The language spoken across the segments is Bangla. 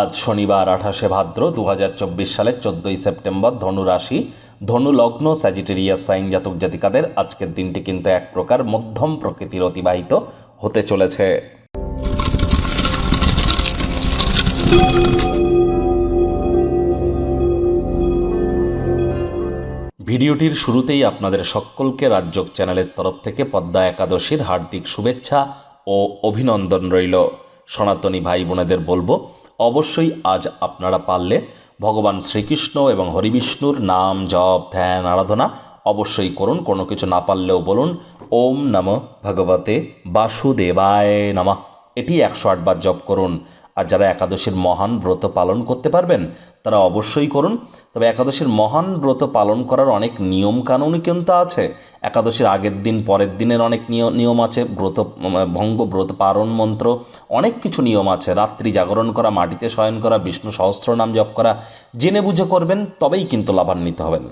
আজ শনিবার, আঠাশে ভাদ্র দু হাজার চব্বিশ সালের চোদ্দোই সেপ্টেম্বর ধনু রাশি ধনু লগ্ন স্যাজিটেরিয়াস সাইন জাতক জাতিকাদের আজকের দিনটি কিন্তু এক প্রকার মধ্যম প্রকৃতির অতিবাহিত হতে চলেছে। ভিডিওটির শুরুতেই আপনাদের সকলকে রাজ্যক চ্যানেলের তরফ থেকে পদ্মা একাদশীর হার্দিক শুভেচ্ছা ও অভিনন্দন রইল। সনাতনী ভাই বোনেদের বলব অবশ্যই আজ আপনারা পারলে ভগবান শ্রীকৃষ্ণ এবং হরিবিষ্ণুর নাম, জপ, ধ্যান, আরাধনা অবশ্যই করুন। কোনো কিছু না পারলেও বলুন, ওম নম ভগবতে বাসুদেবায় নমা। এটি একশো আটবার জপ করুন। আর যারা একাদশীর মহান ব্রত পালন করতে পারবেন, তারা অবশ্যই করুন। তবে একাদশীর মহান ব্রত পালন করার অনেক নিয়ম কানুনই কিন্তু আছে। একাদশীর আগের দিন, পরের দিনের অনেক নিয়- নিয়ম আছে। ব্রত, ভঙ্গ, ব্রত পারণ মন্ত্র, অনেক কিছু নিয়ম আছে। রাত্রি জাগরণ করা, মাটিতে শয়ন করা, বিষ্ণু সহস্র নাম জপ করা, জেনে বুঝে করবেন, তবেই কিন্তু লাভান্বিত হবেন।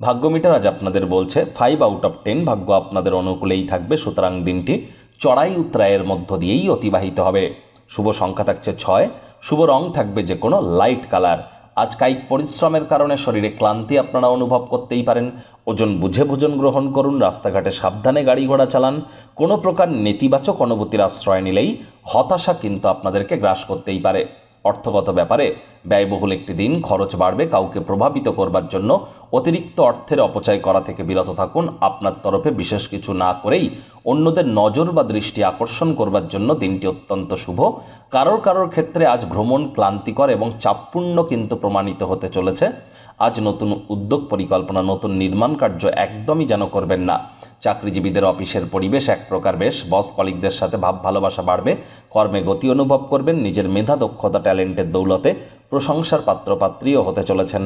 ভাগ্য মিটার আজ আপনাদের বলছে ফাইভ আউট অফ টেন ভাগ্য আপনাদের অনুকূলেই থাকবে, সুতরাং দিনটি চড়াই উত্তরায়ের মধ্য দিয়েই অতিবাহিত হবে। শুভ সংখ্যা থাকছে ছয়। শুভ রং থাকবে যে কোনো লাইট কালার। আজ কায়িক পরিশ্রমের কারণে শরীরে ক্লান্তি আপনারা অনুভব করতেই পারেন। ওজন বুঝে ভোজন গ্রহণ করুন, রাস্তাঘাটে সাবধানে গাড়ি ঘোড়া চালান। কোনো প্রকার নেতিবাচক অনুভূতির আশ্রয় নিলেই হতাশা কিন্তু আপনাদেরকে গ্রাস করতেই পারে। অর্থগত ব্যাপারে ব্যয়বহুল একটি দিন, খরচ বাড়বে, কাউকে প্রভাবিত করবার জন্য অতিরিক্ত অর্থের অপচয় করা থেকে বিরত থাকুন। আপনার তরফে বিশেষ কিছু না করেই অন্যদের নজর বা দৃষ্টি আকর্ষণ করবার জন্য দিনটি অত্যন্ত শুভ। কারোর কারোর ক্ষেত্রে আজ ভ্রমণ ক্লান্তিকর এবং চাপপূর্ণ কিন্তু প্রমাণিত হতে চলেছে। আজ নতুন উদ্যোগ, পরিকল্পনা, নতুন নির্মাণ কার্য একদমই যেন করবেন না। চাকরিজীবীদের অফিসের পরিবেশ এক প্রকার বেশ। বস কলিকদের সাথে ভাব ভালোবাসা বাড়বে। কর্মে গতি অনুভব করবেন। নিজের মেধা, দক্ষতা, ট্যালেন্টের দৌলতে প্রশংসার পাত্রপাত্রীও হতে চলেছেন।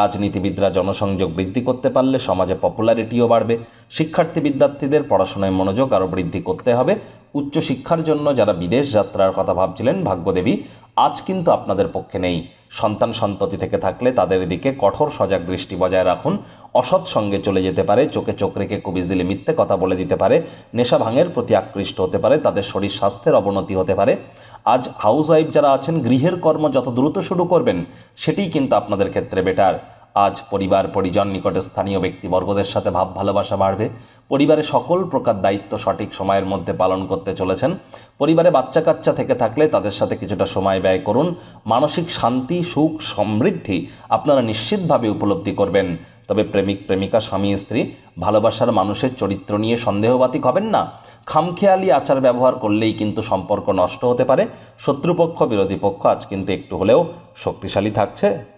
রাজনীতিবিদরা জনসংযোগ বৃদ্ধি করতে পারলে সমাজে পপুলারিটিও বাড়বে। শিক্ষার্থী বিদ্যার্থীদের পড়াশোনায় মনোযোগ আরও বৃদ্ধি করতে হবে। উচ্চশিক্ষার জন্য যারা বিদেশ যাত্রার কথা ভাবছিলেন, ভাগ্যদেবী আজ কিন্তু আপনাদের পক্ষে নেই। সন্তান সন্ততি থেকে থাকলে তাদের দিকে কঠোর সজাগ দৃষ্টি বজায় রাখুন। অসৎ সঙ্গে চলে যেতে পারে, চোখে চোখ রেখে খুব ইজিলি মিথ্যে কথা বলে দিতে পারে, নেশা ভাঙের প্রতি আকৃষ্ট হতে পারে, তাদের শরীর স্বাস্থ্যের অবনতি হতে পারে। আজ হাউস ওয়াইফ যারা আছেন, গৃহের কর্ম যত দ্রুত শুরু করবেন, সেটিই কিন্তু আপনাদের ক্ষেত্রে বেটার। আজ পরিবার, পরিজন, নিকটে স্থানীয় ব্যক্তিবর্গদের সাথে ভাব, ভালোবাসা বাড়বে। পরিবারে সকল প্রকার দায়িত্ব সঠিক সময়ের মধ্যে পালন করতে চলেছেন। পরিবারে বাচ্চা কাচ্চা থেকে থাকলে তাদের সাথে কিছুটা সময় ব্যয় করুন। মানসিক শান্তি, সুখ, সমৃদ্ধি আপনারা নিশ্চিতভাবে উপলব্ধি করবেন। তবে প্রেমিক, প্রেমিকা, স্বামী, স্ত্রী, ভালোবাসার মানুষের চরিত্র নিয়ে সন্দেহবাতিক হবেন না। খামখেয়ালি আচার ব্যবহার করলেই কিন্তু সম্পর্ক নষ্ট হতে পারে। শত্রুপক্ষ, বিরোধী পক্ষ আজ কিন্তু একটু হলেও শক্তিশালী থাকছে।